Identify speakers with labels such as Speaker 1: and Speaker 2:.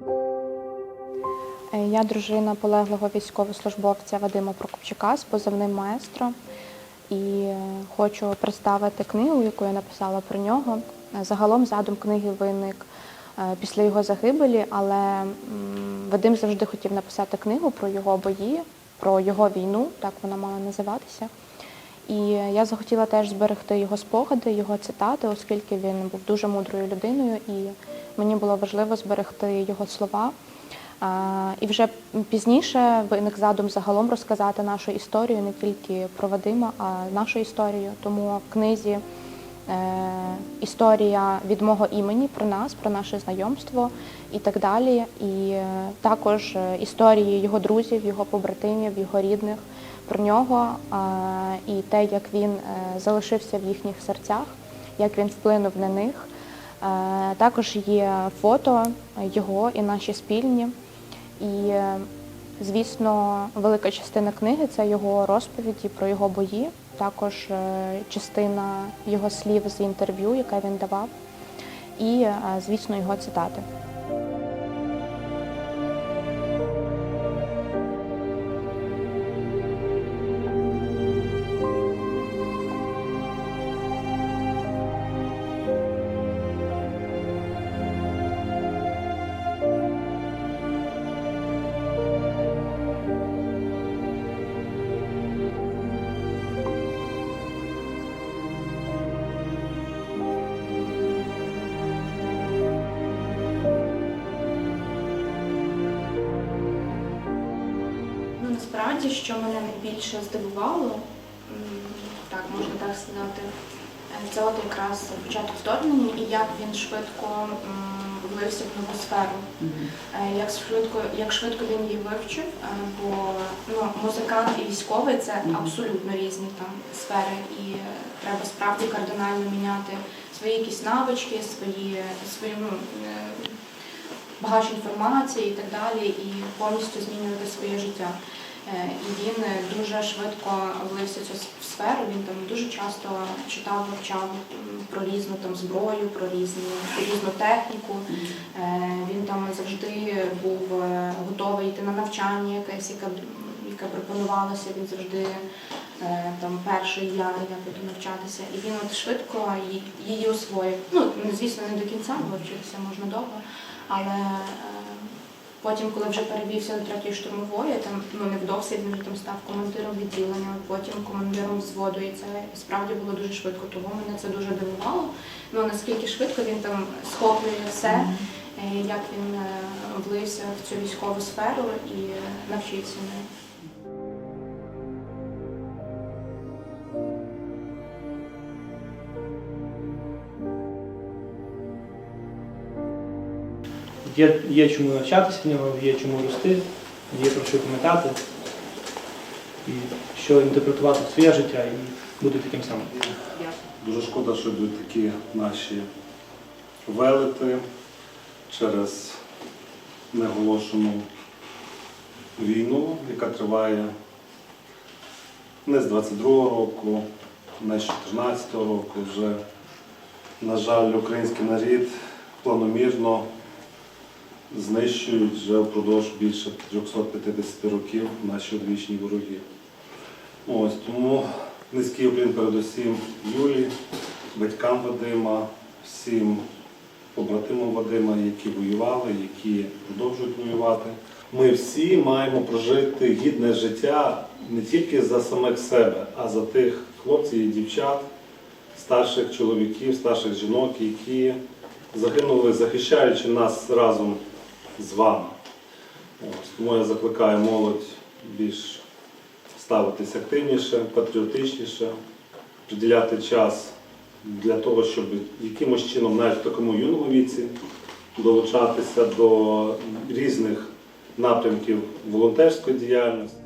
Speaker 1: Е, Я дружина полеглого військовослужбовця Вадима Прокопчука з позивним маестро. І е, хочу представити книгу, яку я написала про нього. Е, Загалом задум книги виник після його загибелі, але Вадим завжди хотів написати книгу про його бої, про його війну, так вона мала називатися. І я захотіла теж зберегти його спогади, його цитати, оскільки він був дуже мудрою людиною, і мені було важливо зберегти його слова. І вже пізніше виник задум загалом розказати нашу історію не тільки про Вадима, а нашу історію. Тому в книзі е, історія від мого імені про нас, про наше знайомство і так далі. І е, також е, історії його друзів, його побратимів, його рідних про нього е, і те, як він е, залишився в їхніх серцях, як він вплинув на них. Е, Також є фото його і наші спільні. І, звісно, велика частина книги це його розповіді про його бої, також частина його слів з інтерв'ю, яке він давав, і, звісно, його цитати.
Speaker 2: Насправді, що мене найбільше здивувало, так можна так сказати, е, це от якраз початок вторгнення і як він швидко влився в нову сферу. Е, Як швидко, як швидко він її вивчив, е, бо ну, музикант і військовий це абсолютно різні там сфери, і треба справді кардинально міняти свої якісь навички, свої, свої ну, багаж інформації і так далі, і повністю змінювати своє життя. Е, І він е, дуже швидко влився в цю сферу. Він там дуже часто читав, вивчав про різну там зброю, про різні про різну техніку. Е, Він там завжди був готовий йти на навчання, якесь, яке, яке пропонувалося. Він завжди там перший я, я буду навчатися. І він от швидко її- освоїв. Ну, звісно, не до кінця, бо вчитися можна довго. Але потім, коли вже перевівся до третьої штурмової, там ну невдовзі він вже там став командиром відділення, потім командиром взводу. І це справді було дуже швидко. Тому мене це дуже дивувало. Ну наскільки швидко він там схоплює все, е, як він е, влився в цю військову сферу і е, навчився нею.
Speaker 3: Є, є чому навчатися в нього, є чому рости, є про що пам'ятати, і що інтерпретувати в своє життя і бути таким самим.
Speaker 4: Дуже шкода, що йдуть такі наші велети через неоголошену війну, яка триває не з 22-го року, не з 14-го року. Вже, на жаль, український народ планомірно знищують вже впродовж більше 350 років наші одвічні вороги. Ось тому низький уклін передусім Юлі, батькам Вадима, всім побратимам Вадима, які воювали, які продовжують воювати. Ми всі маємо прожити гідне життя не тільки за самих себе, а за тих хлопців і дівчат, старших чоловіків, старших жінок, які загинули, захищаючи нас разом з вами. Ось, тому я закликаю молодь більш ставитись активніше, патріотичніше, приділяти час для того, щоб якимось чином, навіть в такому юному віці, долучатися до різних напрямків волонтерської діяльності.